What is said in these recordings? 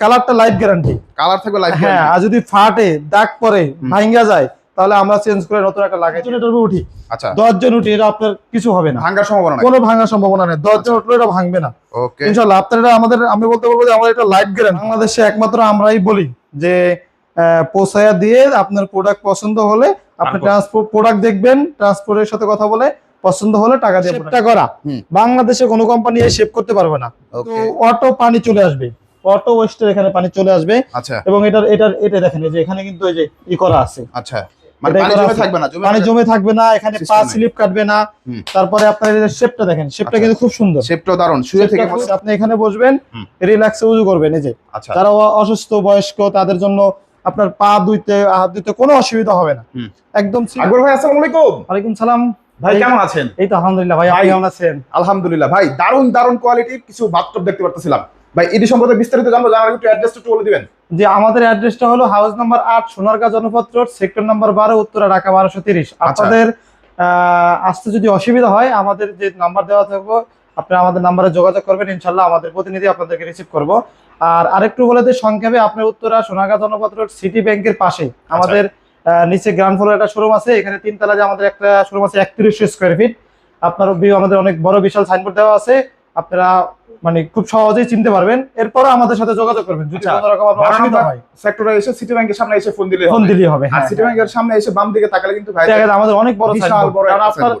কালারটা life guarantee colour থাকবে life হ্যাঁ আর যদি ফাটে দাগ পরে ভাঙ্গা যায় তাহলে আমরা চেঞ্জ করে নতুন একটা লাগাই। এটার উপর উঠি। আচ্ছা। দশ জন উঠি এটা আপনার কিছু হবে না। ভাঙ্গার সম্ভাবনা নাই। কোনো ভাঙার সম্ভাবনা নেই। দশ জন উঠলে এটা ভাঙবে না। ওকে ইনশাল্লাহ আপনার এটা আমাদের আমি বলতে বলব যে আমাদের এটা লাইফ গ্যারান্টি বাংলাদেশে একমাত্র আমরাই বলি যে আহ, পোষায়া দিয়ে আপনার প্রোডাক্ট পছন্দ হলে আপনি ট্রান্সপোর্ট প্রোডাক্ট দেখবেন ট্রান্সপোর্টের সাথে কথা বলে পছন্দ হলে টাকা দিয়ে করা। বাংলাদেশে কোনো কোম্পানি এই শেপ করতে পারবে না। তো অটো পানি চলে আসবে। অটো ওয়েস্টের এখানে পানি চলে আসবে। আচ্ছা। এবং এটার এটার এটা দেখেন যে এখানে কিন্তু এই যে ই করা আছে। আচ্ছা। মানে পানি জমে থাকবে না জমে পানি জমে থাকবে না এখানে পা স্লিপ কাটবে না। তারপরে আপনার শেপটা দেখেন শেপটা আচ্ছা। কিন্তু খুব সুন্দর। শেপটাও দারুণ শুয়ে থেকে আপনি এখানে বসবেন রিল্যাক্সে উজু করবেন এই যে। আচ্ছা। যারা অসুস্থ বয়স্ক তাদের জন্য আপনার পা দুইতে হাত দুইতে কোনো অসুবিধা হবে না। একদম আকবর ভাই আসসালামু আলাইকুম। ওয়ালাইকুম সালাম। ভাই কেমন আছেন? এই তো আলহামদুলিল্লাহ ভাই আপনি কেমন আছেন? আলহামদুলিল্লাহ। ভাই দারুণ দারুণ কোয়ালিটির কিছু বাথটব দেখতে পারতেছিলাম। ভাই এটি সম্পর্কে বিস্তারিত জানব জানার একটু অ্যাড্রেসটা একটু বলে দিবেন। যে আমাদের অ্যাড্রেসটা হলো হাউস নাম্বার আট Sonargaon Janapath road sector number বারো উত্তরা ঢাকা বারোশো তিরিশ। আচ্ছা। আপনাদের আসতে যদি অসুবিধা হয় আমাদের যে নাম্বার দেওয়া থাকব আপনারা আমাদের নাম্বারে যোগাযোগ করবেন ইনশাল্লাহ আমাদের প্রতিনিধি আপনাদেরকে রিসিভ করব। আর আরেকটু বলে দিই সংক্ষেপে আপনার উত্তরা সোনারগাঁ জনপথ রোড সিটি ব্যাংকের পাশে আমাদের নিচে গ্রাউন্ড ফ্লোর একটা শোরুম আছে এখানে তিনতলা যে আমাদের একটা শোরুম আছে একত্রিশশো স্কোয়ার ফিট আপনার আমাদের অনেক বড় বিশাল সাইনবোর্ড দেওয়া আছে। আপনারা মানে খুব সহজেই চিনতে পারবেন। এরপর আমাদের সাথে যোগাযোগ করবেন যদি আচ্ছা, কোনো রকম আপনার অসুবিধা হয়। সেক্টরে এসে সিটি ব্যাংকের সামনে এসে ফোন দিলে ফোন হবে। হ্যাঁ। সিটি ব্যাংকের সামনে এসে বাম দিকে তাকালে কিন্তু ভাই দেখেন আমাদের অনেক বড় বিশাল বড় কারণ আপনার।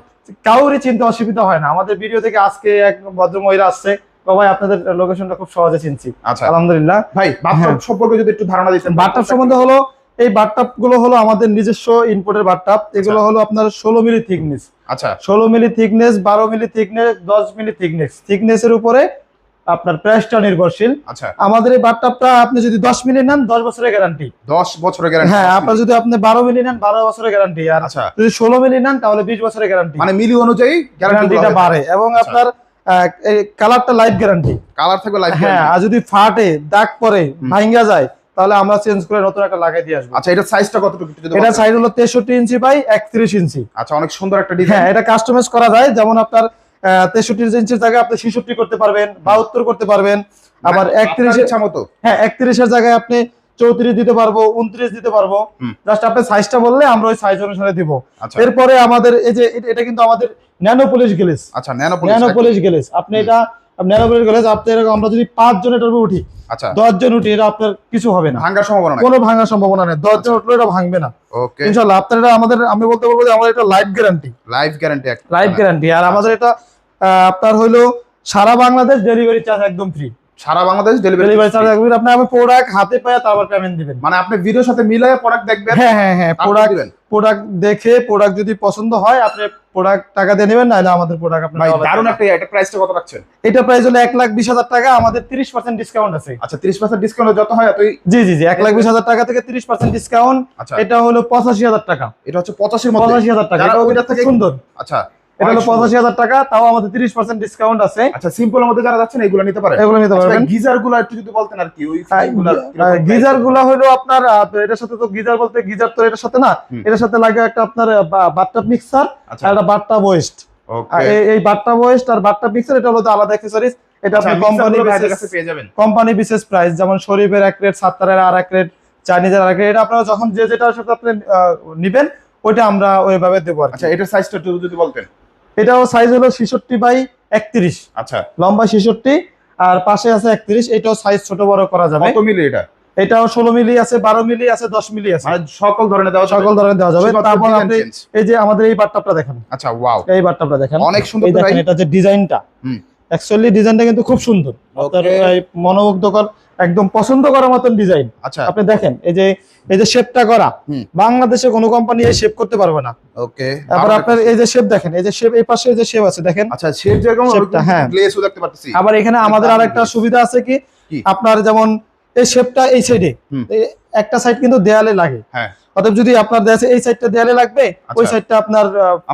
কাউরই চিনতে অসুবিধা হয় না। আমাদের ভিডিও থেকে আজকে এক ভদ্র মহিলা আসছে ভাই আপনাদের লোকেশনটা খুব সহজে চিনছি। আচ্ছা। আলহামদুলিল্লাহ। ভাই বাথটব হ্যাঁ। সম্পর্কে যদি একটু ধারণা দিতেন। বাটটাপ সম্বন্ধে হলো এই বাটটাপগুলো হলো আমাদের নিজস্ব ইনপুটের বাটটাপ এগুলো হলো আপনার ষোলো মিলি থিকনেস আচ্ছা। ষোলো মিলি থিকনেস বারো মিলি থিকনেস দশ মিলি থিকনেস থিকনেসের উপরে আপনার প্রাইসটা নির্ভরশীল। আচ্ছা। আমাদের এই বাটটাপটা আপনি যদি দশ মিলি নেন দশ বছরের গ্যারান্টি 10 বছরের গ্যারান্টি হ্যাঁ আপনার যদি আপনি বারো মিলি নেন বারো বছরের গ্যারান্টি আর আচ্ছা। যদি ষোলো মিলি নেন তাহলে বিশ বছরের গ্যারান্টি মানে মিলি অনুযায়ী গ্যারান্টি গ্যারান্টিটা বাড়ে। এবং আচ্ছা। আপনার কালারটা লাইফ গ্যারান্টি কালার থাকবে লাইফ হ্যাঁ আর যদি ফাটে দাগ পরে ভাঙ্গা যায় তাহলে আমরা চেঞ্জ করে নতুন একটা লাগাই দিয়ে আসব। আচ্ছা এটা সাইজটা কতটুকু এটা সাইজ হলো তেষট্টি ইঞ্চি বাই একত্রিশ ইঞ্চি। আচ্ছা অনেক সুন্দর একটা হ্যাঁ ডিজাইন এটা কাস্টমাইজ করা যায়। যেমন আপনার তেষট্টি ইঞ্চির জায়গায় আপনি ছিষট্টি করতে পারবেন বাহাত্তর করতে পারবেন। আবার একত্রিশ ইচ্ছা মতো? হ্যাঁ একত্রিশের জায়গায় আপনি চৌত্রিশ দিতে পারব উনত্রিশ দিতে পারব। জাস্ট আপনি সাইজটা বললে আমরা ওই সাইজ অনুসারে দিব। আচ্ছা। এরপরে আমাদের এই যে এটা- কিন্তু আমাদের ন্যানো পলিশ গ্লেস আচ্ছা ন্যানো ন্যানো পলিশ গ্লেস আপনি এটা এরকম আমরা যদি পাঁচ জন এটার উপর উঠি আচ্ছা। দশ জন উঠি এটা আপনার কিছু হবে না। ভাঙ্গার সম্ভাবনা কোনো ভাঙার সম্ভাবনা নেই। দশ জন উঠলে এটা ভাঙবে না। ওকে আপনার এটা আমাদের আমি বলতে বলব যে আমাদের এটা life guarantee life guarantee life guarantee আর আমাদের এটা আপনার হলো সারা বাংলাদেশ ডেলিভারি চার্জ একদম ফ্রি সারা বাংলাদেশ ডেলিভারি চার্জ আপনি প্রোডাক্ট হাতে পায় তারপর পেমেন্ট দিবেন। মানে আপনি ভিডিওর সাথে মিলায়ে প্রোডাক্ট দেখবেন? হ্যাঁ হ্যাঁ হ্যাঁ প্রোডাক্ট দিবেন? প্রোডাক্ট দেখে প্রোডাক্ট যদি পছন্দ হয় আপনি প্রোডাক্ট টাকা দিয়ে নেবেন নাহলে আমাদের প্রোডাক্ট আপনি ভাই দারুণ একটা এটা প্রাইসটা কত রাখছেন? এটা প্রাইস হলো এক লাখ বিশ হাজার টাকা আমাদের তিরিশ পার্সেন্ট ডিসকাউন্ট আছে। আচ্ছা 30% ডিসকাউন্ট যত হয় তুই জি জি জি এক লাখ বিশ হাজার টাকা থেকে তিরিশ পার্সেন্ট ডিসকাউন্ট আচ্ছা। এটা হলো পঁচাশি হাজার টাকা। এটা হচ্ছে 85 এর মধ্যে। পঁচাশি হাজার টাকা এটা থেকে থেকে- সুন্দর। আচ্ছা এটা হলো পঁচাশি। হাজার টাকা তাও আমাদের তিরিশ পার্সেন্ট ডিসকাউন্ট আছে। আচ্ছা সিম্পলের মধ্যে যারা যাচ্ছেন এগুলো নিতে পারেন এগুলো নিতে পারবেন। গিজারগুলো একটু যদি বলতেন আর কি ওই গিজারগুলা হলো আপনার এটার সাথে তো গিজার বলতে গিজার তো এটার সাথে না এটার সাথে লাগে একটা আপনার বাট্টা মিক্সার আচ্ছা। আর একটা বাট্টা ওয়েস্ট এই বাট্টা ওয়েস্ট আর বাট্টা মিক্সার এটা হলো আলাদা অ্যাক্সেসরিজ এটা আচ্ছা আপনি কোম্পানি পেয়ে যাবেন। কোম্পানি বিশেষ প্রাইস যেমন শরীফের এক রেট সাত্তারের আর এক রেট চাইনিজের আর এক রেট এটা আপনারা যখন যে যেটার সাথে আপনি নিবেন ওইটা আমরা ওইভাবে দেবো। আচ্ছা এটার সাইজটা একটু যদি বলতেন। এটাও সাইজ হলো ছেষট্টি বাই একত্রিশ। আচ্ছা। লম্বা ছেষট্টি আর পাশে আছে একত্রিশ এটাও সাইজ ছোট বড় করা যাবে। কত মিলি এটা? এটাও ষোলো মিলি আছে বারো মিলি আছে দশ মিলি আছে। মানে সকল ধরনের দেওয়া যাবে? সকল ধরনের দেওয়া যাবে। তারপর আপনি এই যে আমাদের এই বাট্টাপটা দেখেন। আচ্ছা ওয়াও এই বাট্টাপটা দেখেন। অনেক সুন্দর। এটা যে ডিজাইনটা হুম। অ্যাকচুয়ালি ডিজাইনটা কিন্তু খুব সুন্দর। আপনার মনোমুগ্ধকর একদম পছন্দ করার মতন ডিজাইন আচ্ছা। আপনি দেখেন এই যে এই যে শেপটা করা বাংলাদেশে কোনো কোম্পানি এই শেপ করতে পারবে না। ওকে। তারপর আপনার এই যে শেপ দেখেন এই যে শেপ এই পাশে যে শেপ আছে দেখেন। আচ্ছা শেপ যেরকম Shape-টা, হ্যাঁ। গ্লেসও দেখতে পাচ্ছি আবার এখানে আমাদের আরেকটা সুবিধা আছে কি? আপনার যেমন এই শেপটা এই সাইডে একটা সাইড কিন্তু দেয়ালে লাগে। হ্যাঁ। অতএব যদি আপনার দেশে এই সাইডটা দেয়ালে লাগবে ওই আচ্ছা। সাইডটা আপনার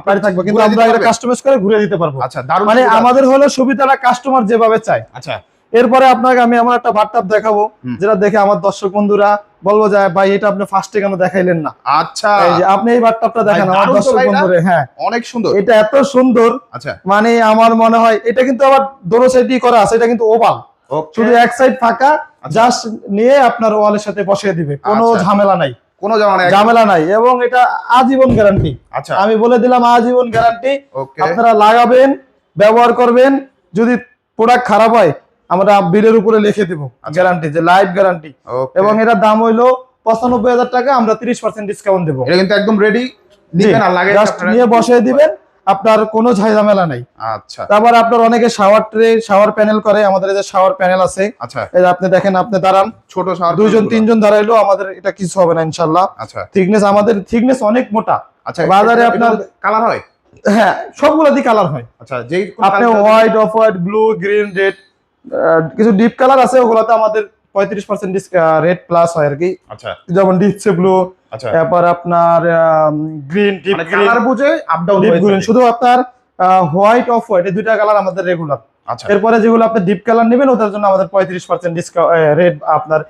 বাড়ি থাকবে। কিন্তু আমরা এটা কাস্টমাইজ করে ঘুরে দিতে পারব। আচ্ছা মানে আমাদের হলো সুবিধাটা কাস্টমার যেভাবে চায়। আচ্ছা। এরপরে আপনাকে আমি আমার একটা বাট্টাপ দেখাবো যেটা দেখে আমার দর্শক বন্ধুরা বলব যে ভাই এটা আপনি ফার্স্টে কেন দেখাইলেন না? আচ্ছা। এই যে আপনি এই বাট্টাপটা দেখেন আমার দর্শক বন্ধুরা হ্যাঁ। অনেক সুন্দর। এটা এত সুন্দর আচ্ছা। মানে আমার মনে হয় এটা কিন্তু আবার দোনো সাইডই করা আছে এটা কিন্তু ওভাল শুধু এক সাইড ফাঁকা জাস্ট নিয়ে আপনার ওয়ালের সাথে বসিয়ে দিবে কোনো আচ্ছা। ঝামেলা নাই। কোনো ঝামেলা নাই এবং এটা আজীবন গ্যারান্টি আচ্ছা। আমি বলে দিলাম আজীবন গ্যারান্টি আপনারা লাগাবেন ব্যবহার করবেন যদি প্রোডাক্ট খারাপ হয় আমরা বিলের উপরে লিখে দিব গ্যারান্টি যে লাইফ গ্যারান্টি এবং এটার দাম হইল পঁচানব্বই হাজার টাকা আমরা তিরিশ পার্সেন্ট ডিসকাউন্ট দেবো। এটা কিন্তু একদম রেডি নিয়ে বসিয়ে দিবেন। আপনার কোনো ঝামেলা নাই। আচ্ছা। তারপর আপনার অনেকে শাওয়ার ট্রে শাওয়ার প্যানেল করে আমাদের যে শাওয়ার প্যানেল আছে আচ্ছা। যে আপনি দেখেন আপনি দাঁড়ান। ছোট শাওয়ার দুইজন তিনজন দাঁড়াইলো আমাদের এটা কিছু হবে না ইনশাল্লাহ আচ্ছা। থিকনেস আমাদের থিকনেস অনেক মোটা। আচ্ছা বাজারে আপনার- কালার হয়? হ্যাঁ সবগুলো দিয়ে কালার হয়। আচ্ছা যেই আপনি white off white blue green red কিছু ডিপ কালার আছে ওগুলোতে আমাদের পঁয়ত্রিশ পার্সেন্ট রেড প্লাস হয় আর কি। আচ্ছা। যেমন ডিপসে ব্লু তারপর আপনার গ্রিন ডিপ কালার বুঝে আপ ডাউন ডিপ গ্রিন শুধু আপনার হোয়াইট অফ হোয়াইট এই দুইটা কালার আমাদের রেগুলার আচ্ছা। এরপরে যেগুলো আপনি ডিপ কালার নেবেন ওটার জন্য আমাদের পঁয়ত্রিশ পার্সেন্ট ডিসকাউন্ট রেট আপনার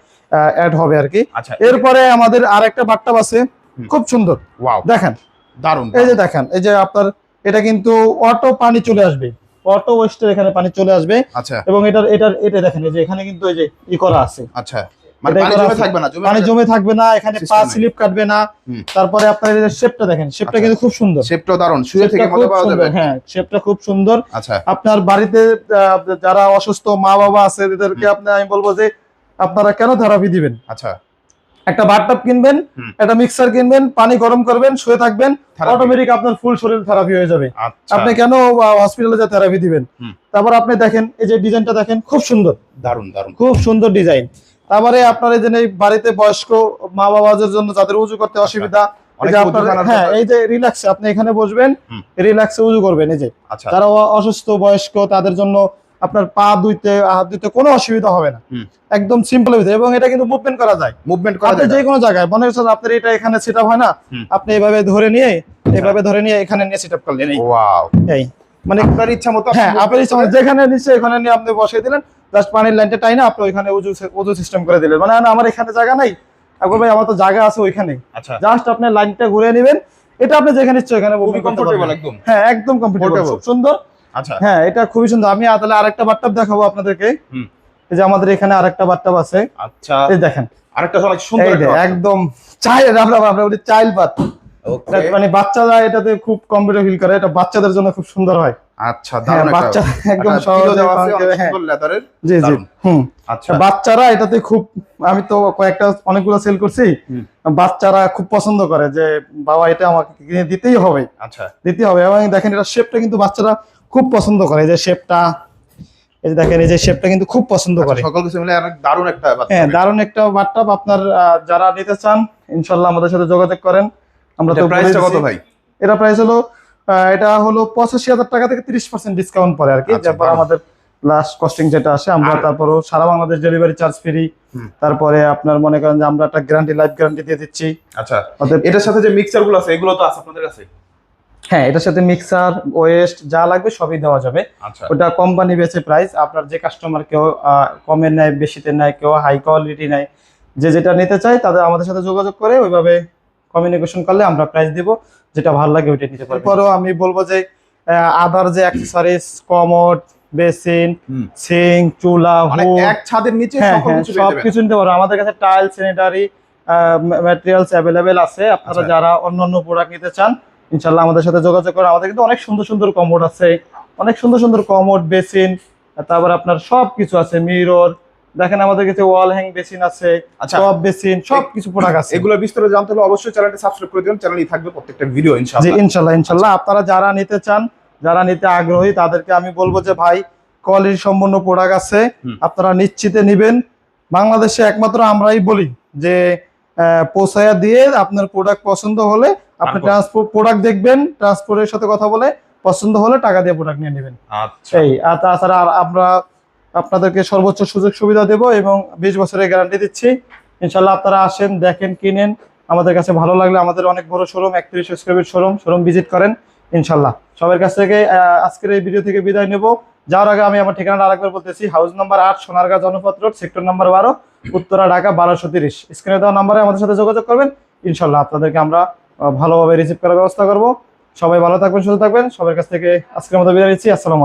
অ্যাড হবে আর কি। আচ্ছা। এরপরে আমাদের আর একটা বাট্টাপ আছে খুব সুন্দর। দেখেন। দারুণ এই যে দেখেন এই যে আপনার এটা কিন্তু অটো পানি চলে আসবে। অটো ওয়েস্টের এখানে পানি চলে আসবে। আচ্ছা। এবং এটার এটার এটা দেখেন এই যে এখানে কিন্তু এই যে ই করা আছে। আচ্ছা। মানে পানি জমে থাকবে না জমে পানি জমে থাকবে না এখানে পা স্লিপ কাটবে না। তারপরে আপনার শেপটা দেখেন শেপটা আচ্ছা। কিন্তু খুব সুন্দর। শেপটাও দারুণ শুয়ে থেকে মজা পাওয়া যাবে। হ্যাঁ শেপটা খুব সুন্দর। আচ্ছা। আপনার বাড়িতে যারা অসুস্থ মা বাবা আছে এদেরকে আপনি আমি বলব যে আপনারা কেন থেরাপি দিবেন? আচ্ছা। একটা বাথটাব কিনবেন একটা মিক্সার কিনবেন পানি গরম করবেন শুয়ে থাকবেন অটোমেটিক আপনার ফুল শরীর থেরাপি হয়ে যাবে। আচ্ছা। আপনি কেন হসপিটালে যে থেরাপি দিবেন? তারপর আপনি দেখেন এই যে ডিজাইনটা দেখেন খুব সুন্দর। দারুণ দারুণ খুব সুন্দর ডিজাইন তারপরে আপনার এই যে এই বাড়িতে বয়স্ক মা বাবাদের জন্য যাদের উজু করতে অসুবিধা আপনার করার হ্যাঁ এই যে রিল্যাক্সে আপনি এখানে বসবেন। রিল্যাক্সে উজু করবেন এই যে। আচ্ছা। যারা অসুস্থ বয়স্ক তাদের জন্য আপনার পা দুইতে হাত দুইতে কোনো অসুবিধা হবে না। একদম সিম্পল ভিতরে এবং এটা কিন্তু মুভমেন্ট করা যায়। মুভমেন্ট করা আপনি যায় যে কোনো জায়গায় মনে হচ্ছে আপনার এটা এখানে সেট হয় না আপনি এভাবে ধরে নিয়ে এভাবে ধরে নিয়ে এখানে নিয়ে সেট আপ করলেন। এই। ওয়াও এই। মানে আপনার ইচ্ছা মতো হ্যাঁ আপনার ইচ্ছা মতো যেখানে নিচে এখানে নিয়ে আপনি বসিয়ে দিলেন। জাস্ট পানির লাইনটা টাইনা আপনি ওইখানে উজু উজু সিস্টেম করে দিলেন। মানে আমার এখানে জায়গা নাই। আকবর ভাই আমার তো জায়গা আছে ওইখানে। আচ্ছা। জাস্ট আপনি লাইনটা ঘুরে নেবেন। এটা আপনি যেখানে ইচ্ছে ওখানে খুবই কমফোর্টেবল একদম। হ্যাঁ একদম কমফোর্টেবল সুন্দর। হ্যাঁ এটা খুবই সুন্দর। আমি তাহলে আরেকটা বাট্টাপ দেখাবো আপনাদেরকে। হুম। এই যে আমাদের এখানে আরেকটা বাট্টাপ আছে। আচ্ছা। এই দেখেন। আরেকটা অনেক সুন্দর একদম আমরা আমরা বলি ওকে মানে বাচ্চারা এটাতে খুব কমফোর্টেবল ফিল করে। এটা বাচ্চাদের জন্য খুব সুন্দর হয়। আচ্ছা হ্যাঁ বাচ্চা একদম যাবে, হ্যাঁ। সুন্দর জি জি। হুম। আচ্ছা। বাচ্চারা এটাতে খুব আমি তো কয়েকটা অনেকগুলো সেল করছি। বাচ্চারা খুব পছন্দ করে যে বাবা এটা আমাকে কিনে দিতেই হবে? আচ্ছা। দিতেই হবে। এবং দেখেন এটা শেপটা কিন্তু বাচ্চারা খুব পছন্দ করে। এই যে শেপটা এই যে দেখেন এই যে শেপটা কিন্তু খুব পছন্দ করে। আচ্ছা, সকল কিছু মিলে অনেক দারুণ একটা হ্যাঁ দারুণ একটা বাট্টাপ আপনার যারা নিতে চান ইনশাল্লাহ আমাদের সাথে যোগাযোগ করেন। আমরা তো প্রাইসটা কত ভাই? এটা প্রাইস হলো এটা হলো পঁচাশি হাজার টাকা থেকে তিরিশ পার্সেন্ট ডিসকাউন্ট পরে আর কি। আচ্ছা, তারপর আমাদের লাস্ট কস্টিং যেটা আসে আমরা তারপরও সারা বাংলাদেশ ডেলিভারি চার্জ ফ্রি তারপরে আপনার মনে করেন যে আমরা একটা গ্যারান্টি লাইফ গ্যারান্টি দিয়ে দিচ্ছি। আচ্ছা এটার সাথে যে মিক্সারগুলো আছে এগুলো তো আছে আপনাদের কাছে? হ্যাঁ এটার সাথে মিক্সার ওয়েস্ট যা লাগবে সবই দেওয়া যাবে। আচ্ছা। ওটা কোম্পানি বেচে প্রাইস আপনার যে কাস্টমার কেউ কমের নেয় বেশিতে নেয় কেউ হাই কোয়ালিটি নেয় যে যেটা নিতে চায় তাদের আমাদের সাথে যোগাযোগ করে ওইভাবে কমিউনিকেশন করলে আমরা প্রাইস দিব যেটা ভালো লাগে ওইটা নিতে পারব এরপরও আমি বলব যে আদার যে অ্যাক্সেসরিজ কমোড বেসিন। সিং চুলা মানে এক ছাদের নিচে হ্যাঁ হ্যাঁ কিছু পেয়ে সব কিছু নিতে পারব আমাদের কাছে টাইল স্যানিটারি ম্যাটেরিয়ালস অ্যাভেলেবেল আছে। আপনারা আচ্ছা। যারা অন্যান্য প্রোডাক্ট নিতে চান ইনশাল্লাহ আমাদের সাথে যোগাযোগ করে আমাদের কিন্তু অনেক সুন্দর সুন্দর কমোড আছে অনেক সুন্দর সুন্দর কমোড বেসিন তারপর আপনার সব কিছু আছে মিরর দেখেন আমাদের কাছে ওয়াল হ্যাং বেসিন আছে আচ্ছা। টপ বেসিন সব কিছু প্রোডাক্ট আছে। এগুলো বিস্তারিত জানতে হলে অবশ্যই চ্যানেলটি সাবস্ক্রাইব করে দিবেন। চ্যানেলই থাকবে প্রত্যেকটা ভিডিও জি ইনশাআল্লাহ ইনশাল্লাহ ইনশাল্লাহ আপনারা যারা নিতে চান যারা নিতে আগ্রহী তাদেরকে আমি বলব যে ভাই কোয়ালিটি সম্পন্ন প্রোডাক্ট আছে। আপনারা নিশ্চিতে নিবেন। বাংলাদেশে একমাত্র আমরাই বলি যে আহ, পৌঁছায়া দিয়ে আপনার প্রোডাক্ট পছন্দ হলে আপনি? ট্রান্সপোর্ট প্রোডাক্ট দেখবেন ট্রান্সপোর্টের সাথে কথা বলে পছন্দ হলে টাকা দিয়ে প্রোডাক্ট নিয়ে নেবেন। আচ্ছা। এই আর তাছাড়া আমরা আপনাদেরকে সর্বোচ্চ সুযোগ সুবিধা দেব এবং বিশ বছরের গ্যারান্টি দিচ্ছি। ইনশাল্লাহ আপনারা আসেন দেখেন কিনেন। আমাদের কাছে ভালো লাগলে আমাদের অনেক বড় শোরুম একত্রিশ স্কোয়ার শোরুম শোরুম ভিজিট করেন ইনশাল্লাহ সবার কাছ থেকে আজকের এই ভিডিও থেকে বিদায় নেব। যাওয়ার আগে আমি আমার ঠিকানাটা আরেকবার বলতেছি হাউস নাম্বার আট Sonargaon Janapath road sector number বারো উত্তরা ঢাকা বারোশো তিরিশ। স্ক্রিনে দেওয়া নাম্বারে আমাদের সাথে যোগাযোগ করবেন। ইনশাল্লাহ আপনাদেরকে আমরা ভালোভাবে রিসিভ করার ব্যবস্থা করব। সবাই ভালো থাকবেন, সুস্থ থাকবেন। সবার কাছ থেকে আজকের মতো বিদায় নিচ্ছি। আসসালামু আলাইকুম।